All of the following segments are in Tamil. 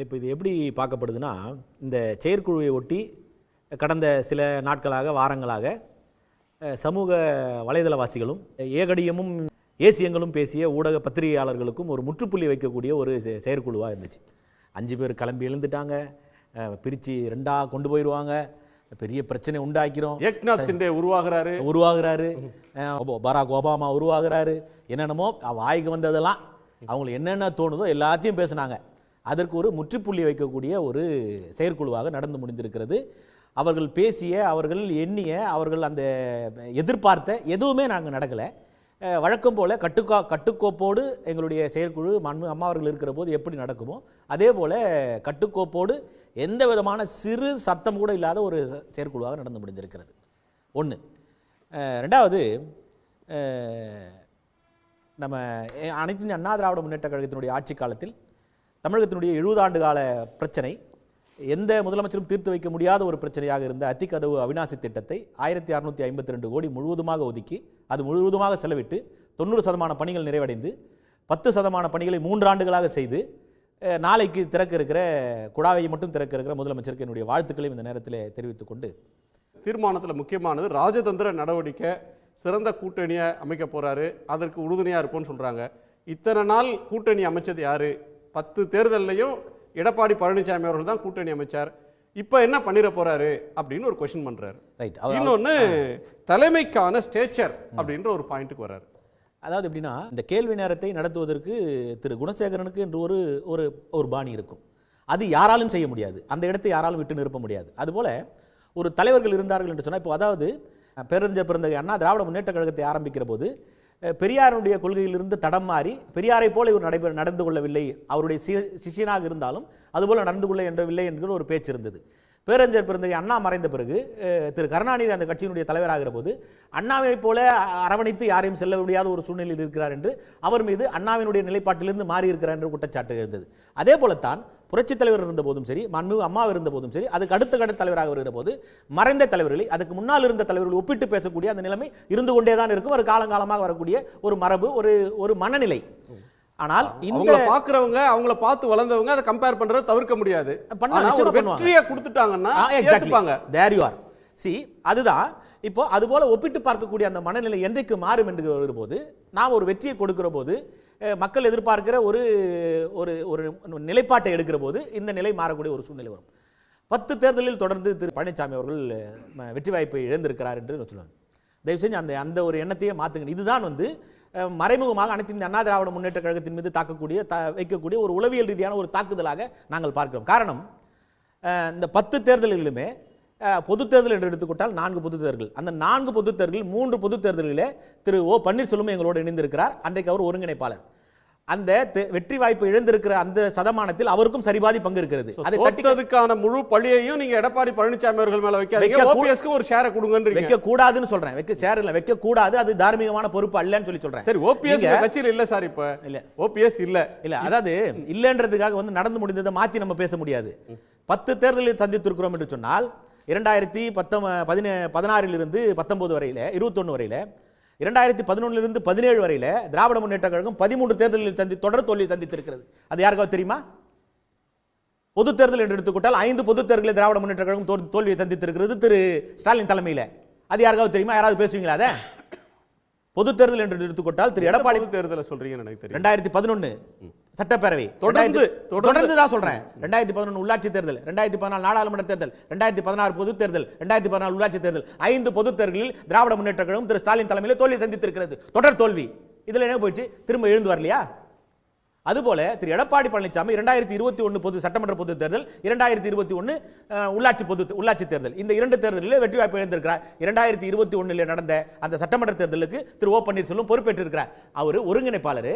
இப்போ இது எப்படி பார்க்கப்படுதுன்னா இந்த செயற்குழுவை ஒட்டி கடந்த சில நாட்களாக வாரங்களாக சமூக வலைதளவாசிகளும் ஏகடியமும் ஏசியங்களும் பேசிய ஊடக பத்திரிகையாளர்களுக்கும் ஒரு முற்றுப்புள்ளி வைக்கக்கூடிய ஒரு செயற்குழுவாக இருந்துச்சு. அஞ்சு பேர் கிளம்பி எழுந்துட்டாங்க. பிரித்து ரெண்டாக கொண்டு போயிடுவாங்க பெரிய பிரச்சனை உண்டாக்கிறோம். ஏக்நாத் சிண்டே உருவாகிறாரு. உருவாகிறாரு. பராக் ஒபாமா உருவாகிறாரு. என்னென்னமோ வாய்க்கு வந்ததெல்லாம் அவங்களுக்கு என்னென்ன தோணுதோ எல்லாத்தையும் பேசுனாங்க. அதற்கு ஒரு முற்றுப்புள்ளி வைக்கக்கூடிய ஒரு செயற்குழுவாக நடந்து முடிந்திருக்கிறது. அவர்கள் பேசிய அவர்கள் எண்ணிய அவர்கள் அந்த எதிர்பார்த்த எதுவுமே நாங்கள் நடக்கலை. வழக்கம் போல் கட்டுக்கா கட்டுக்கோப்போடு எங்களுடைய செயற்குழு மண்மு அம்மா அவர்கள் இருக்கிற போது எப்படி நடக்குமோ அதே போல் கட்டுக்கோப்போடு எந்த விதமான சிறு சத்தம் கூட இல்லாத ஒரு செயற்குழுவாக நடந்து முடிந்திருக்கிறது. ஒன்று ரெண்டாவது நம்ம அனைத்து அண்ணா திராவிட முன்னேற்ற கழகத்தினுடைய ஆட்சி காலத்தில் தமிழகத்தினுடைய 70 ஆண்டு கால பிரச்சனை எந்த முதலமைச்சரும் தீர்த்து வைக்க முடியாத ஒரு பிரச்சனையாக இருந்த அத்திக்கதவு அவிநாசி திட்டத்தை ஆயிரத்தி அறுநூத்தி ஐம்பத்தி ரெண்டு கோடி முழுவதுமாக ஒதுக்கி அது முழுவதுமாக செலவிட்டு தொண்ணூறு சதமான பணிகள் நிறைவடைந்து பத்து சதமான பணிகளை மூன்று ஆண்டுகளாக செய்து நாளைக்கு திறக்க இருக்கிற குழாயை மட்டும் திறக்க இருக்கிற முதலமைச்சருக்கு என்னுடைய வாழ்த்துக்களையும் இந்த நேரத்தில் தெரிவித்துக் கொண்டு. தீர்மானத்தில் முக்கியமானது ராஜதந்திர நடவடிக்கை சிறந்த கூட்டணியை அமைக்க போறாரு அதற்கு உறுதுணையாக இருப்போம்னு சொல்றாங்க. இத்தனை நாள் கூட்டணி அமைச்சது யாரு? பத்து தேர்தல்லையும் எடப்பாடி பழனிசாமி அவர்கள் தான் கூட்டணி அமைச்சார். இப்போ என்ன பண்ணிட போறாரு அப்படின்னு ஒரு கொஸ்டின் பண்றாரு. ரைட் இன்னொன்னு தலைமைக்கான ஸ்டேச்சர் அப்படின்ற ஒரு பாயிண்ட்டுக்கு வர்றாரு. அதாவது எப்படின்னா இந்த கேள்வி நேரத்தை நடத்துவதற்கு திரு குணசேகரனுக்கு என்று ஒரு ஒரு ஒரு பாணி இருக்கும். அது யாராலும் செய்ய முடியாது. அந்த இடத்தை யாராலும் விட்டு நிரப்ப முடியாது. அதுபோல ஒரு தலைவர்கள் இருந்தார்கள் என்று சொன்னால் இப்போ அதாவது பேரறிஞர் பிறந்த அண்ணா திராவிட முன்னேற்ற கழகத்தை ஆரம்பிக்கிற போது பெரியாருடைய கொள்கையிலிருந்து தடம் மாறி பெரியாரை போல இவர் நடைபெற நடந்து கொள்ளவில்லை. அவருடைய சிஷியனாக சிஷ்யனாக இருந்தாலும் அதுபோல நடந்து கொள்ள என்றவில்லை என்கிற ஒரு பேச்சு இருந்தது. பேரஞ்சர் பிறந்தகை அண்ணா மறைந்த பிறகு திரு கருணாநிதி அந்த கட்சியினுடைய தலைவராகிற போது அண்ணாவை போல அரவணைத்து யாரையும் செல்ல முடியாத ஒரு சூழ்நிலையில் இருக்கிறார் என்று அவர் மீது அண்ணாவினுடைய நிலைப்பாட்டிலிருந்து மாறி இருக்கிறார் என்று குற்றச்சாட்டு இருந்தது அதே போலத்தான் புரட்சித் தலைவர் இருந்த போதும் சரி மாண்புமிகு அம்மா இருந்த போதும் சரி அதுக்கு அடுத்த கட்ட தலைவராக வருகிற போது மறைந்த தலைவர்களை அதுக்கு முன்னால் இருந்த தலைவர்கள் ஒப்பிட்டு பேசக்கூடிய அந்த நிலைமை இருந்து கொண்டே தான் இருக்கும். ஒரு காலங்காலமாக வரக்கூடிய ஒரு மரபு ஒரு ஒரு மனநிலை. ஆனால் இந்த பாக்குறவங்க அவங்கள பார்த்து வளர்ந்தவங்க அதை கம்பேர் பண்றதை தவிர்க்க முடியாது. வெற்றியை கொடுத்துட்டாங்கன்னா ஏத்துப்பாங்க. தேர் யூ ஆர் சி அதுதான். இப்போ அதுபோல ஒப்பிட்டு பார்க்கக்கூடிய அந்த மனநிலை என்றைக்கு மாறும் என்று வரும்போது நாம் ஒரு வெற்றியை கொடுக்கிற போது மக்கள் எதிர்பார்க்கிற ஒரு ஒரு ஒரு நிலைப்பாட்டை எடுக்கிற போது இந்த நிலை மாறக்கூடிய ஒரு சூழ்நிலை வரும். பத்து தேர்தலில் தொடர்ந்து திரு பழனிசாமி அவர்கள் வெற்றி வாய்ப்பை இழந்திருக்கிறார் என்று சொல்லுவாங்க தயவு செஞ்சு அந்த அந்த ஒரு எண்ணத்தையே மாற்றுங்க இதுதான் வந்து மறைமுகமாக அனைத்து இந்த அண்ணா திராவிட முன்னேற்ற கழகத்தின் மீது தாக்கக்கூடிய த வைக்கக்கூடிய ஒரு உளவியல் ரீதியான ஒரு தாக்குதலாக நாங்கள் பார்க்கிறோம். காரணம் இந்த பத்து தேர்தல்களிலுமே பொது பொதுத் தேர்தல் என்று எடுத்துக்கொண்டால் நான்கு பொது தேர்தல்கள். அந்த நான்கு பொது தேர்தலில் மூன்று பொது தேர்தல்களிலே திரு ஓ பன்னீர்செல்வம் எங்களோடு இணைந்திருக்கிறார். அன்றைக்கு அவர் ஒருங்கிணைப்பாளர். அந்த வெற்றி வாய்ப்பு இழந்திருக்கிற அந்த சதமானத்தில் அவருக்கும் சரிபாதி பங்கு இருக்கிறது. அதை தட்டி தோத்ததுக்கான முழு பழியையும் நீங்க எடப்பாடி பழனிசாமி அவர்கள் மேல வைக்க ஓபிஎஸ்க்கு ஒரு ஷேரை கொடுங்கன்றீங்க. வைக்க கூடாதுன்னு சொல்றேன். வைக்க சேர் இல்ல. வைக்க கூடாது அது தார்மீகமான பொறுப்பு அல்லன்னு சொல்லி சொல்றேன். சரி ஓபிஎஸ் கட்சியில் இல்ல சார் இப்ப. இல்ல. ஓபிஎஸ் இல்ல. இல்ல அதாவது இல்லைன்றதுக்காக வந்து நடந்து முடிந்ததை மாத்தி நம்ம பேச முடியாது. பத்து தேர்தலில் சந்தித்திருக்கிறோம் என்று சொன்னால் இரண்டாயிரத்தி பத்தொ பதினே பதினாறிலிருந்து பத்தொன்பது வரையில இருபத்தொன்னு வரையில இரண்டாயிரத்தி பதினொன்னிலிருந்து பதினேழு வரையில திராவிட முன்னேற்ற கழகம் பதிமூன்று தேர்தலில் சந்தி தொடர் தோல்வி சந்தித்திருக்கிறது. அது யாருக்காவது தெரியுமா? பொது தேர்தல் என்று எடுத்துக்கொண்டால் ஐந்து பொது தேர்தலில் திராவிட முன்னேற்ற கழகம் தோல்- தோல்வியை சந்தித்திருக்கிறது திரு ஸ்டாலின் தலைமையில. அது யாருக்காவது தெரியுமா? யாராவது பேசுவீங்களா அதை? பொது தேர்தல் என்று எடுத்துக்கொண்டால் திரு எடப்பாடி தேர்தலை சொல்றீங்கன்னு எனக்கு தெரியும். ரெண்டாயிரத்தி பதினொன்னு. சட்டப்பேரவை. தொடர்ந்து. தொடர்ந்து. தான் சொல்றேன். ரெண்டாயிரத்தி பதினொன்று உள்ளாட்சி தேர்தல் ரெண்டாயிரத்தி பதினாலு நாடாளுமன்ற தேர்தல் ரெண்டாயிரத்தி பதினாறு பொது தேர்தல் ரெண்டாயிரத்தி பதினாலு உள்ளாட்சி தேர்தல். ஐந்து பொது தேர்தலில் திராவிட முன்னேற்ற கழகம் திரு ஸ்டாலின் தலைமையில் தோல்வி சந்தித்திருக்கிறது. தொடர் தோல்வி. இதுல என்ன போயிடுச்சு? திரும்ப எழுந்து வரலையா? அதுபோல திரு எடப்பாடி பழனிசாமி இரண்டாயிரத்தி இருபத்தி ஒன்று பொது சட்டமன்ற பொது தேர்தல் இரண்டாயிரத்தி இருபத்தி ஒன்று உள்ளாட்சி பொது உள்ளாட்சி தேர்தல். இந்த இரண்டு தேர்தலில் வெற்றி வாய்ப்பு இழந்திருக்கிறார். இரண்டாயிரத்தி இருபத்தி ஒன்றில் நடந்த அந்த சட்டமன்ற தேர்தலுக்கு திரு ஓ பன்னீர்செல்வம் பொறுப்பேற்றிருக்கிறார். அவர் ஒருங்கிணைப்பாளர்.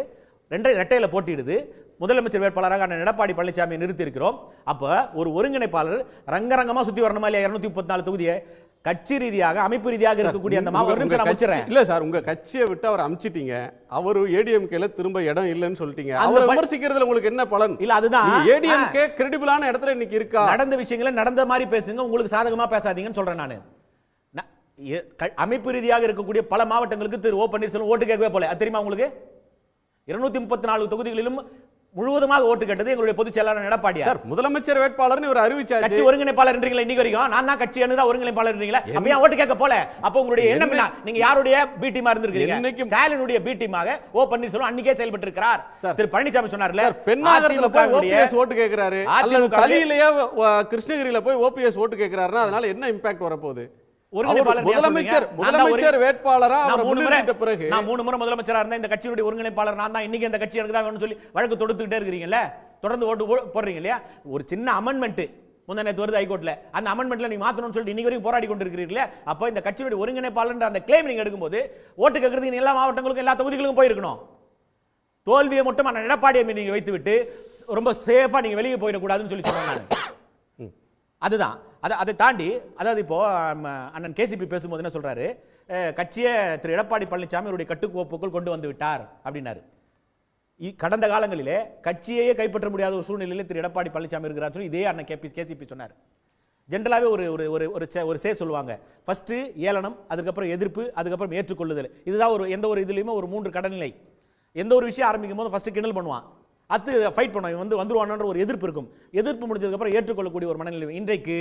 ரெண்டை இரட்டையில போட்டியிடுது. முதலமைச்சர் வேட்பாளராக அண்ணன் எடப்பாடி பழனிசாமியை நிறுத்தி இருக்கிறோம் அப்ப ஒரு ஒருங்கிணைப்பாளர் ரங்கரங்கமா சுத்தி வரணுமா இல்லையா? இருநூத்தி முப்பத்தி நாலு தொகுதியை கட்சி ரீதியாக அமைப்பு ரீதியாக இருக்கக்கூடிய அந்த ஒரு நிமிஷம் நான் இல்ல சார் உங்க கட்சியை விட்டு அவர் அமிச்சிட்டீங்க. அவரு ஏடிஎம்கேல திரும்ப இடம் இல்லைன்னு சொல்லிட்டீங்க. அவரை விமர்சிக்கிறதுல உங்களுக்கு என்ன பலன்? இல்ல அதுதான். ஏடிஎம்கே கிரெடிபிளான இடத்துல இன்னைக்கு இருக்கா? நடந்த விஷயங்களை நடந்த மாதிரி பேசுங்க. உங்களுக்கு சாதகமா பேசாதீங்கன்னு சொல்றேன் நானு. அமைப்பு ரீதியாக இருக்கக்கூடிய பல மாவட்டங்களுக்கு திரு ஓ பன்னீர்செல்வம் ஓட்டு கேட்கவே போல. அது தெரியுமா உங்களுக்கு? இருநூத்தி முப்பத்தி நாலு தொகுதிகளிலும் முழுவதுமாக ஓட்டு கேட்டது எங்களுடைய பொதுச் செயலாளர் எடப்பாடியார். சார் முதலமைச்சர் வேட்பாளர்னு இவர் அறிவிச்சாச்சு. கட்சி ஒருங்கிணைப்பாளர் என்றீங்களா இன்னைக்கு வரைக்கும்? நான் தான் கட்சி தான் ஒருங்கிணைப்பாளர் இருந்தீங்களா அப்ப ஏன் ஓட்டு கேட்க போல? அப்ப உங்களுடைய எண்ணம் என்ன? நீங்க யாருடைய பி டீமா இருந்திருக்கீங்க என்னைக்கும் ஸ்டாலினுடைய பி டீமாக ஓ பன்னீர்செல்வம் அன்னைக்கே செயல்பட்டு இருக்கிறார். திரு பழனிசாமி சொன்னார்ல பெண்ணாகரத்துல போய் ஓபிஎஸ் ஓட்டு கேக்குறாரு அல்லது வ- கிருஷ்ணகிரியில போய் ஓபிஎஸ் ஓட்டு கேக்குறாருன்னா அதனால என்ன இம்பாக்ட் வரப்போகுது? முதலமைச்சர் முதலமைச்சர் வேட்பாளரா பிறகு? நான் மூணு முறை முதலமைச்சரா இருந்தா இந்த கட்சியுடைய ஒருங்கிணைப்பாளர் நான் தான். இன்னைக்கு இந்த கட்சி எனக்கு தான் வேணும்னு சொல்லி வழக்கு தொடுத்துக்கிட்டே இருக்கிறீங்கல்ல? தொடர்ந்து ஓட்டு போடுறீங்க இல்லையா? ஒரு சின்ன அமெண்ட்மெண்ட் முந்தா நேத்து வருது அந்த அமெண்ட்மெண்ட்ல நீங்க மாத்தணும்னு சொல்லிட்டு இன்னைக்கு வரைக்கும் போராடி கொண்டு இருக்கிறீர்களே அப்போ இந்த கட்சியுடைய ஒருங்கிணைப்பாளர் அந்த கிளைம் நீங்க எடுக்கும்போது ஓட்டு கேட்கறதுக்கு எல்லா மாவட்டங்களுக்கும் எல்லா தொகுதிகளுக்கும் போயிருக்கணும். தோல்வியை மட்டும் அண்ணன் எடப்பாடியை மீது நீங்க வைத்து விட்டு ரொம்ப சேஃபா நீங்க வெளியே போயிடக்கூடாதுன்னு சொல்லி சொன்னேன் நான். அதுதான். அதை அதை தாண்டி அதாவது இப்போது அண்ணன் கேசிபி பேசும்போது என்ன சொல்கிறாரு கட்சியை திரு எடப்பாடி பழனிசாமி அவருடைய கட்டுக்கோப்புக்குள் கொண்டு வந்து விட்டார் அப்படின்னாரு. இ- கடந்த காலங்களிலே கட்சியையே கைப்பற்ற முடியாத ஒரு சூழ்நிலையில் திரு எடப்பாடி பழனிசாமி இருக்கிறார் சொல்லி இதே அண்ணன் கேபி கேசிபி சொன்னார். ஜென்ரலாகவே ஒரு ஒரு ஒரு ஒரு சே- ஒரு சே சொல்லுவாங்க. ஃபஸ்ட்டு ஏளனம் அதுக்கப்புறம் எதிர்ப்பு அதுக்கப்புறம் ஏற்றுக்கொள்ளுதல். இதுதான் ஒரு எந்த ஒரு இதுலையுமே ஒரு மூன்று கடநிலை எந்த ஒரு விஷயம் ஆரம்பிக்கும் போது ஃபஸ்ட்டு கிண்டல் பண்ணுவான். அத்து ஃபைட் பண்ணுவான் இவன் வந்து வந்துருவானன்ற ஒரு எதிர்ப்பு இருக்கும். எதிர்ப்பு முடிஞ்சதுக்கப்புறம் ஏற்றுக்கொள்ளக்கூடிய ஒரு மனநிலை. இன்றைக்கு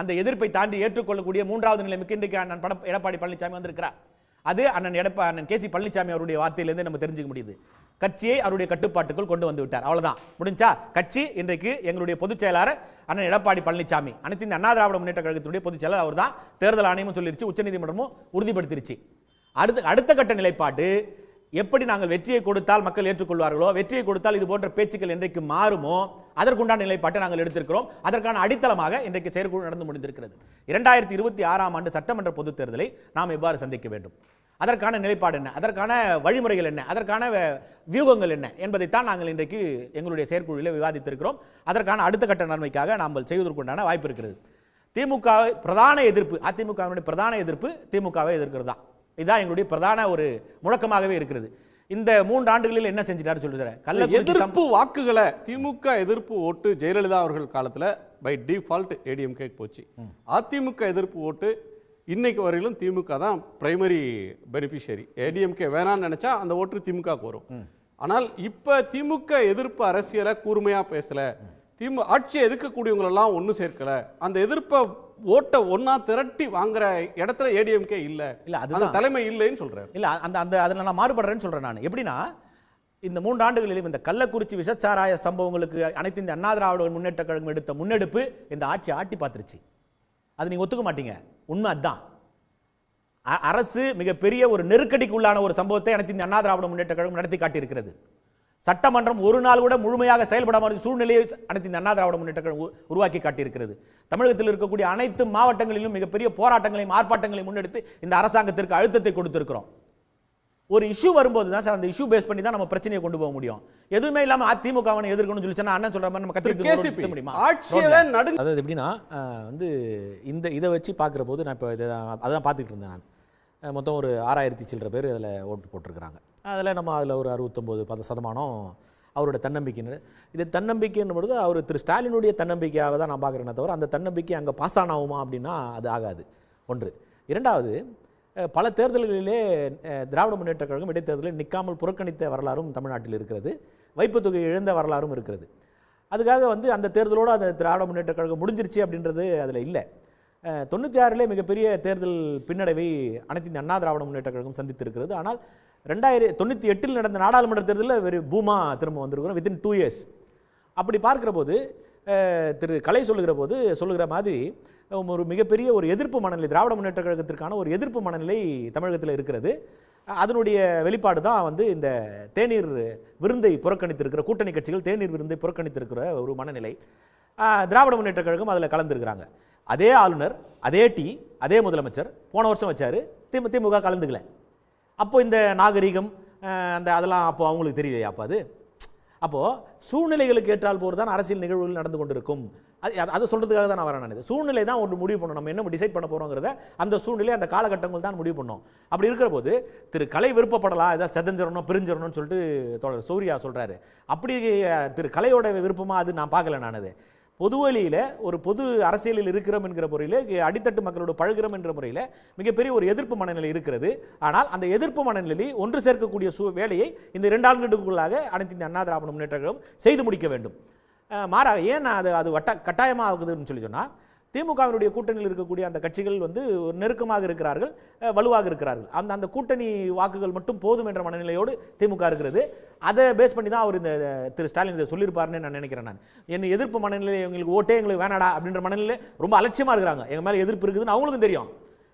அந்த எதிர்ப்பை தாண்டி ஏற்றுக்கொள்ளக்கூடிய மூன்றாவது நிலைமைக்கு இன்றைக்கு அண்ணன் பட எடப்பாடி பழனிசாமி வந்திருக்கிறார். அது அண்ணன் எடப்பா அண்ணன் கேசி பழனிசாமி அவருடைய வார்த்தையிலேருந்து நம்ம தெரிஞ்சுக்க முடியுது. கட்சியை அவருடைய கட்டுப்பாட்டுக்குள் கொண்டு வந்து விட்டார். அவ்வளோதான் முடிஞ்சா கட்சி இன்றைக்கு எங்களுடைய பொதுச் செயலாளர் அண்ணன் எடப்பாடி பழனிசாமி அனைத்து இந்த அண்ணா திராவிட முன்னேற்ற கழகத்தினுடைய பொதுச் செயலாளர் அவர் தான் தேர்தல் ஆணையமும் சொல்லிருச்சு உச்சநீதிமன்றமும் உறுதிப்படுத்திருச்சு. அடுத்த அடுத்த கட்ட நிலைப்பாடு எப்படி நாங்கள் வெற்றியை கொடுத்தால் மக்கள் ஏற்றுக்கொள்வார்களோ வெற்றியை கொடுத்தால் இது போன்ற பேச்சுக்கள் என்றைக்கு மாறுமோ அதற்குண்டான நிலைப்பாட்டை நாங்கள் எடுத்திருக்கிறோம். அதற்கான அடித்தளமாக இன்றைக்கு செயற்குழு நடந்து முடிந்திருக்கிறது. இரண்டாயிரத்தி இருபத்தி ஆறாம் ஆண்டு சட்டமன்ற பொதுத் தேர்தலை நாம் எவ்வாறு சந்திக்க வேண்டும்? அதற்கான நிலைப்பாடு என்ன? அதற்கான வழிமுறைகள் என்ன? அதற்கான வ- வியூகங்கள் என்ன? என்பதைத்தான் நாங்கள் இன்றைக்கு எங்களுடைய செயற்குழுவில் விவாதித்திருக்கிறோம். அதற்கான அடுத்த கட்ட நன்மைக்காக நாம் செய்வதற்குண்டான வாய்ப்பு இருக்கிறது. திமுக பிரதான எதிர்ப்பு அதிமுகவினுடைய பிரதான எதிர்ப்பு திமுகவை எதிர்க்கிறது தான் இதுதான் எங்களுடைய பிரதான ஒரு முழக்கமாகவே இருக்கிறது. இந்த மூன்று ஆண்டுகளில் என்ன செஞ்சிட்டாரு கள்ளக்குறிச்சி சம்- எதிர்ப்பு வாக்குகளை திமுக எதிர்ப்பு ஓட்டு ஜெயலலிதா அவர்கள் காலத்துல பை டிஃபால்ட் ஏடிஎம்கே போச்சு. அதிமுக எதிர்ப்பு ஓட்டு இன்னைக்கு வரையிலும் திமுக தான் பிரைமரி பெனிஃபிஷியரி ஏடிஎம்கே வேணாம்னு நினைச்சா அந்த ஓட்டு திமுக வரும். ஆனால் இப்ப திமுக எதிர்ப்பு அரசியலை கூர்மையா பேசல. திமுக ஆட்சியை எதிர்க்கக்கூடியவங்களெல்லாம் ஒண்ணு சேர்க்கல. அந்த எதிர்ப்பை ஓட்டை ஒண்ணா திரட்டி வாங்குற இடத்துல ஏடிஎம்கே இல்ல. இல்ல அதுதான். தலைமை இல்லைன்னு சொல்றாரு. இல்ல அந்த அந்த அதில் நான் மாறுபடுறேன்னு சொல்றேன் நான். எப்படின்னா இந்த மூன்று ஆண்டுகளிலும் இந்த கள்ளக்குறிச்சி விஷச்சாராய சம்பவங்களுக்கு அனைத்து இந்த அண்ணா திராவிட முன்னேற்ற கழகம் எடுத்த முன்னெடுப்பு இந்த ஆட்சி ஆட்டி பார்த்துருச்சு. அது நீங்க ஒத்துக்க மாட்டீங்க. உண்மை அதுதான். அரசு மிகப்பெரிய ஒரு நெருக்கடிக்கு உள்ளான ஒரு சம்பவத்தை அனைத்து இந்த அண்ணா திராவிட முன்னேற்ற கழகம் நடத்தி காட்டியிருக்கிறது. சட்டமன்றம் ஒரு நாள் கூட முழுமையாக செயல்படாமல் சூழ்நிலையை அனைத்து இந்த அண்ணா திராவிட முன்னேற்ற கழகம் உருவாக்கி காட்டியிருக்கிறது. தமிழகத்தில் இருக்கக்கூடிய அனைத்து மாவட்டங்களிலும் மிகப்பெரிய போராட்டங்களையும் ஆர்ப்பாட்டங்களையும் முன்னெடுத்து இந்த அரசாங்கத்திற்கு அழுத்தத்தை கொடுத்திருக்கிறோம். ஒரு இஷ்யூ வரும்போது தான் சார் அந்த இஷ்யூ பேஸ் பண்ணி தான் நம்ம பிரச்சனையை கொண்டு போக முடியும். எதுவுமே இல்லாம அதிமுக அவனை எதிர்க்கணும்னு சொல்லிச்சுன்னா அண்ணன் சொல்ற மாதிரி நம்ம கத்திரிக்கு முடியுமா? அதாவது எப்படின்னா வந்து இந்த இதை வச்சு பார்க்குற போது நான் இப்போ இதை அதான் பார்த்துக்கிட்டு இருந்தேன் நான். மொத்தம் ஒரு ஆறாயிரத்தி சில்லற பேர் அதில் ஓட்டு போட்டிருக்கிறாங்க. அதில் நம்ம அதில் ஒரு அறுபத்தொம்போது பத்து சதமானம் அவரோட தன்னம்பிக்கைன்னு இது தன்னம்பிக்கைன்னு பொழுது அவர் திரு ஸ்டாலினுடைய தன்னம்பிக்கையாக தான் நான் பார்க்குறேனே தவிர அந்த தன்னம்பிக்கை அங்கே பாஸ் ஆனாகுமா அப்படின்னா அது ஆகாது. ஒன்று. இரண்டாவது பல தேர்தல்களிலே திராவிட முன்னேற்ற கழகம் இடைத்தேர்தலில் நிற்காமல் புறக்கணித்த வரலாறும் தமிழ்நாட்டில் இருக்கிறது. வைப்பு தொகை இழந்த வரலாறும் இருக்கிறது. அதுக்காக வந்து அந்த தேர்தலோடு அந்த திராவிட முன்னேற்ற கழகம் முடிஞ்சிருச்சு அப்படின்றது அதில் இல்லை. தொண்ணூற்றி ஆறிலே மிகப்பெரிய தேர்தல் பின்னடைவை அனைத்து இந்த அண்ணா திராவிட முன்னேற்ற கழகம் சந்தித்திருக்கிறது. ஆனால் ரெண்டாயிரத்தி தொண்ணூற்றி எட்டில் நடந்த நாடாளுமன்ற தேர்தலில் வெறும் பூமா திரும்ப வந்திருக்கிறோம் வித்தின் டூ இயர்ஸ் அப்படி பார்க்குற போது திரு கலை சொல்லுகிற போது சொல்லுகிற மாதிரி ஒரு மிகப்பெரிய ஒரு எதிர்ப்பு மனநிலை திராவிட முன்னேற்ற கழகத்திற்கான ஒரு எதிர்ப்பு மனநிலை தமிழகத்தில் இருக்கிறது. அதனுடைய வெளிப்பாடு தான் வந்து இந்த தேநீர் விருந்தை புறக்கணித்திருக்கிற கூட்டணி கட்சிகள் தேநீர் விருந்தை புறக்கணித்திருக்கிற ஒரு மனநிலை. திராவிட முன்னேற்ற கழகம் அதில் கலந்துருக்கிறாங்க. அதே ஆளுநர் அதே டி அதே முதலமைச்சர் போன வருஷம் வச்சார். திமு திமுக கலந்துக்கல. அப்போ இந்த நாகரிகம் அந்த அதெல்லாம் அப்போ அவங்களுக்கு தெரியலையா அப்போ அது? அப்போது சூழ்நிலைகளுக்கு ஏற்றால் போது தான் அரசியல் நிகழ்வுகள் நடந்து கொண்டிருக்கும். அது அது- அதை சொல்கிறதுக்காக தான் நான் வரேன் நான். இது சூழ்நிலை தான் ஒரு முடிவு பண்ணணும் நம்ம என்ன டிசைட் பண்ண போகிறோங்கிறத அந்த சூழ்நிலை அந்த காலகட்டங்கள் தான் முடிவு பண்ணோம். அப்படி இருக்கிற போது திரு கலை விருப்பப்படலாம் ஏதாவது செதஞ்சிடணும் பிரிஞ்சிடணும்னு சொல்லிட்டு தோழர் சூர்யா சொல்கிறாரு அப்படி திரு கலையோட விருப்பமாக அது நான் பார்க்கல நான் அது. பொது வழியில் ஒரு பொது அரசியலில் இருக்கிறோம் என்கிற முறையில் அடித்தட்டு மக்களோடு பழகிறோம் என்ற முறையில் மிகப்பெரிய ஒரு எதிர்ப்பு மனநிலை இருக்கிறது. ஆனால் அந்த எதிர்ப்பு மனநிலை ஒன்று சேர்க்கக்கூடிய சூ வேலையை இந்த இரண்டு ஆண்டுகளுக்குள்ளாக அனைத்து இந்த அண்ணா திராவிட முன்னேற்ற கழகம் செய்து முடிக்க வேண்டும். மாறாக ஏன் நான் அது அது வட்ட கட்டாயமாகுதுன்னு சொல்லி சொன்னால் திமுகவினுடைய கூட்டணியில் இருக்கக்கூடிய அந்த கட்சிகள் வந்து நெருக்கமாக இருக்கிறார்கள் வலுவாக இருக்கிறார்கள். அந்த அந்த கூட்டணி வாக்குகள் மட்டும் போதும் என்ற மனநிலையோடு திமுக இருக்கிறது. அதை பேஸ் பண்ணி தான் அவர் இந்த திரு ஸ்டாலின் இதை சொல்லியிருப்பாருன்னு நான் நினைக்கிறேன் நான். என் எதிர்ப்பு மனநிலை எங்களுக்கு ஓட்டே எங்களுக்கு வேணாடா அப்படின்ற மனநிலை ரொம்ப அலட்சியமாக இருக்கிறாங்க. எங்கள் மேலே எதிர்ப்பு இருக்குதுன்னு அவங்களுக்கும் தெரியும்.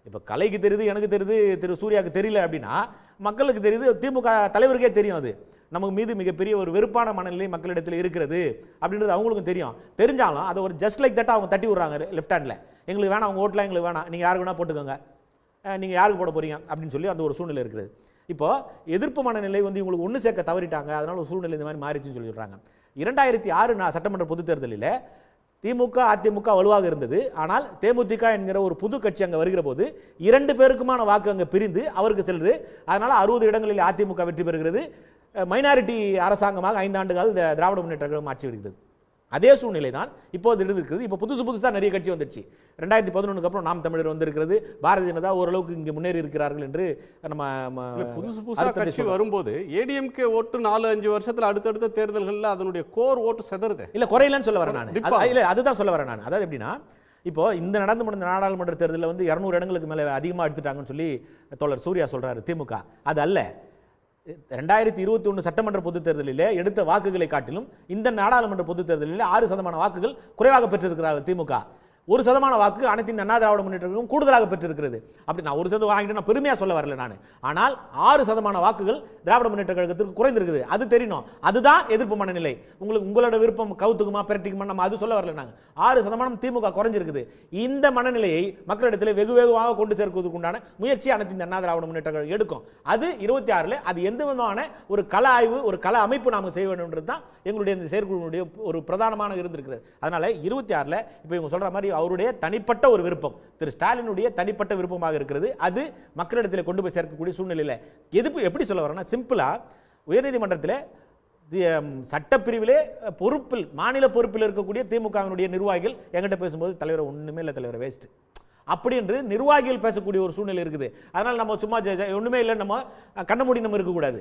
இப்போ கலைக்கு தெரியுது எனக்கு தெரியுது திரு சூர்யாவுக்கு தெரியல அப்படின்னா மக்களுக்கு தெரியுது திமுக தலைவருக்கே தெரியும் அது. நமக்கு மீது மிகப்பெரிய ஒரு வெறுப்பான மனநிலை மக்களிடத்தில் இருக்கிறது அப்படின்றது அவங்களுக்கும் தெரியும். தெரிஞ்சாலும் அதை ஒரு ஜஸ்ட் லைக் தட்டாக அவங்க தட்டி விட்றாங்க லெஃப்ட் ஹேண்டில் எங்களுக்கு வேணாம் அவங்க ஓட்டெலாம் எங்களுக்கு வேணாம். நீங்கள் யாருக்கு வேணால் போட்டுக்கோங்க. நீங்கள் யாருக்கு போட போகிறீங்க அப்படின்னு சொல்லி அந்த ஒரு சூழ்நிலை இருக்குது. இப்போது எதிர்ப்பு மனநிலை வந்து இவங்களுக்கு ஒன்று சேர்க்க தவறிட்டாங்க அதனால் ஒரு சூழ்நிலை இந்த மாதிரி மாறிச்சுன்னு சொல்லி சொல்கிறாங்க இரண்டாயிரத்தி ஆறு நான் சட்டமன்ற பொதுத் தேர்தலில் திமுக அதிமுக வலுவாக இருந்தது. ஆனால் தேமுதிக என்கிற ஒரு புது கட்சி அங்கே வருகிற போது இரண்டு பேருக்குமான வாக்கு அங்கே பிரிந்து அவருக்கு செல்லுது. அதனால் அறுபது இடங்களில் அதிமுக வெற்றி பெறுகிறது. மைனாரிட்டி அரசாங்கமாக ஐந்தாண்டுகள் இந்த திராவிட முன்னேற்ற கழகம் ஆட்சி வருகிறது. அதே சூழ்நிலை தான் இப்போது இருக்கிறது இப்போ புதுசு புதுசாக நிறைய கட்சி வந்துருச்சு ரெண்டாயிரத்தி பதினொன்றுக்கு அப்புறம் நாம் தமிழர் வந்திருக்கிறது. பாரதிய ஜனதா ஓரளவுக்கு இங்கே முன்னேறி இருக்கிறார்கள் என்று நம்ம புதுசு புதுசா அர்த்தத்தை கட்சி. வரும்போது ஏடிஎம்கே ஓட்டு நாலு அஞ்சு வருஷத்துல அடுத்தடுத்த தேர்தல்கள்ல அதனுடைய கோர் ஓட்டு செதறுதே. இல்ல குறையலன்னு சொல்ல வரேன் நான். இல்ல அதுதான் சொல்ல வரேன் நான். அதாவது எப்படின்னா இப்போ இந்த நடந்து முடிந்த நாடாளுமன்ற தேர்தலில் வந்து இரநூறு இடங்களுக்கு மேலே அதிகமாக எடுத்துட்டாங்கன்னு சொல்லி தோழர் சூர்யா சொல்றாரு திமுக. அது அல்ல. ரெண்டாயிரத்தி இருபத்தி ஒன்று சட்டமன்ற பொதுத் தேர்தலிலே எடுத்த வாக்குகளை காட்டிலும் இந்த நாடாளுமன்ற பொதுத் தேர்தலில் ஆறு சதமான வாக்குகள் குறைவாக பெற்றிருக்கிறார்கள் திமுக. ஒரு சதமான வாக்கு அனைத்து இந்த அண்ணா திராவிட முன்னேற்றம் கூடுதலாக பெற்றிருக்கிறது. அப்படி நான் ஒரு சதவீதம் வாங்கிட்டு நான் பெருமையாக சொல்ல வரல நான். ஆனால் ஆறு சதமான வாக்குகள் திராவிட முன்னேற்ற கழகத்திற்கு குறைந்திருக்குது. அது தெரியணும் அதுதான் எதிர்ப்பு மனநிலை. உங்களுக்கு உங்களோட விருப்பம் கவுத்துக்குமா பிரட்டிக்குமா நம்ம அது சொல்ல வரல நாங்கள் ஆறு சதமானம் திமுக குறைஞ்சிருக்குது. இந்த மனநிலையை மக்களிடத்தில் வெகு வெகுவாக கொண்டு சேர்க்குவதற்குண்டான முயற்சி அனைத்து இந்த அண்ணா திராவிட முன்னேற்ற கழகம் எடுக்கும். அது இருபத்தி ஆறில் அது எந்த விதமான ஒரு கல ஆய்வு ஒரு கல அமைப்பு நாம செய்ய வேண்டும்ன்றது தான் எங்களுடைய இந்த செயற்குழுவினுடைய ஒரு பிரதானமான இருந்திருக்கிறது. அதனால இருபத்தி ஆறில் இப்போ இவங்க சொல்ற மாதிரி அவருடைய தனிப்பட்ட ஒரு விருப்பம். திரு ஸ்டாலினுடைய தனிப்பட்ட விருப்பமாக இருக்கிறது. அது மக்களிடத்தில் கொண்டு போய் சேர்க்கக்கூடிய சூழ்நிலையில். எது எப்படி சொல்ல வரேன்னா சிம்பிளா உயர்நீதிமன்றத்தில் சட்டப்பிரிவிலே பொறுப்பில் மாநில பொறுப்பில் இருக்கக்கூடிய திமுகவினுடைய நிர்வாகிகள் எங்கிட்ட பேசும்போது தலைவர் ஒன்றுமே இல்லை தலைவர் வேஸ்ட் அப்படி என்று நிர்வாகிகள் பேசக்கூடிய ஒரு சூழ்நிலை இருக்குது. அதனால் நம்ம சும்மா ஒன்றுமே இல்லை நம்ம கண்ண மூடி நம்ம இருக்கக்கூடாது.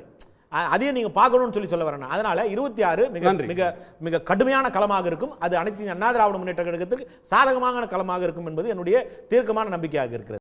அதையும் நீங்க பார்க்கணும்னு சொல்லி சொல்ல வரேன் அதனால இருபத்தி ஆறு மிக. மிக மிக கடுமையான களமாக இருக்கும். அது அனைத்து அண்ணா திராவிட முன்னேற்ற கழகத்திற்கு சாதகமான களமாக இருக்கும் என்பது என்னுடைய தீர்க்கமான நம்பிக்கையாக இருக்கிறது.